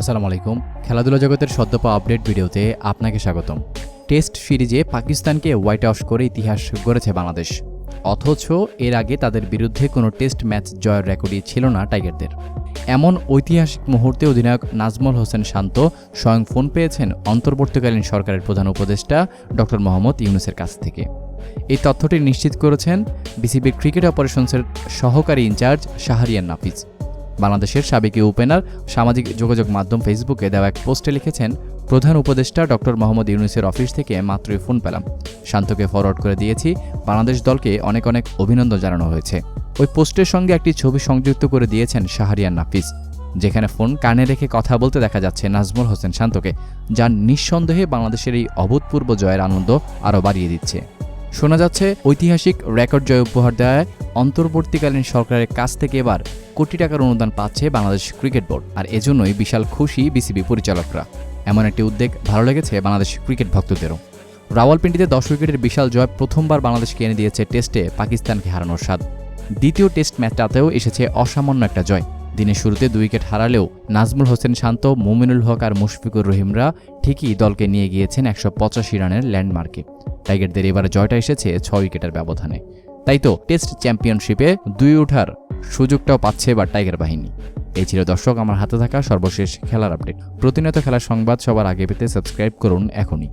আসসালামু আলাইকুম। খেলাধুলা জগতের সদ্যপ আপডেট ভিডিওতে আপনাকে স্বাগতম। টেস্ট সিরিজে পাকিস্তানকে হোয়াইট আউট করে ইতিহাস গড়েছে বাংলাদেশ। অথচ এর আগে তাদের বিরুদ্ধে কোনো টেস্ট ম্যাচ জয়ের রেকর্ডই ছিল না টাইগারদের। এমন ঐতিহাসিক মুহূর্তে অধিনায়ক নাজমুল হোসেন শান্ত স্বয়ং ফোন পেয়েছেন অন্তর্বর্তীকালীন সরকারের প্রধান উপদেষ্টা ডক্টর মোহাম্মদ ইউনুসের কাছ থেকে। এই তথ্যটি নিশ্চিত করেছেন বিসিবির ক্রিকেট অপারেশনসের সহকারী ইনচার্জ শাহরিয়ান নাফিজ বাংলাদেশের সাবেক ওপেনার সামাজিক যোগাযোগ মাধ্যম ফেসবুকে দেওয়া এক পোস্টে লিখেছেন, প্রধান উপদেষ্টা ডক্টর মোহাম্মদ ইউনুসের অফিস থেকে মাত্রই ফোন পেলাম। শান্তকে ফরওয়ার্ড করে দিয়েছি। বাংলাদেশ দলকে অনেক অনেক অভিনন্দন জানানো হয়েছে। ওই পোস্টের সঙ্গে একটি ছবি সংযুক্ত করে দিয়েছেন শাহরিয়ান নাফিস, যেখানে ফোন কানে রেখে কথা বলতে দেখা যাচ্ছে নাজমুল হোসেন শান্তকে যা নিঃসন্দেহে বাংলাদেশের এই অভূতপূর্ব জয়ের আনন্দ আরও বাড়িয়ে দিচ্ছে। শোনা যাচ্ছে, ঐতিহাসিক রেকর্ড জয় উপহার দেয় অন্তর্বর্তীকালীন সরকারের কাছ থেকে এবার কোটি টাকার অনুদান পাচ্ছে বাংলাদেশ ক্রিকেট বোর্ড, আর এজন্যই বিশাল খুশি বিসিবি পরিচালকরা। এমন একটি উদ্যোগ ভালো লেগেছে বাংলাদেশ ক্রিকেট ভক্তদেরও। রাওয়ালপিন্ডিতে দশ উইকেটের বিশাল জয় প্রথমবার বাংলাদেশকে এনে দিয়েছে টেস্টে পাকিস্তানকে হারানোর স্বাদ। দ্বিতীয় টেস্ট ম্যাচটাতেও এসেছে অসামান্য একটা জয়। দিনের শুরুতে দুই উইকেট হারালেও নাজমুল হোসেন শান্ত, মুমিনুল হক আর মুশফিকুর রহিমরা ঠিকই দলকে নিয়ে গিয়েছেন একশো পঁচাশি রানের ল্যান্ডমার্কে। টাইগারদের এবারে জয়টা এসেছে ছয় উইকেটের ব্যবধানে। তাই তো টেস্ট চ্যাম্পিয়নশিপে দুই ওঠার সুযোগটাও পাচ্ছে এবার টাইগার বাহিনী। এই ছিল দর্শক, আমার হাতে থাকা সর্বশেষ খেলার আপডেট। প্রতিনিয়ত খেলার সংবাদ সবার আগে পেতে সাবস্ক্রাইব করুন এখনই।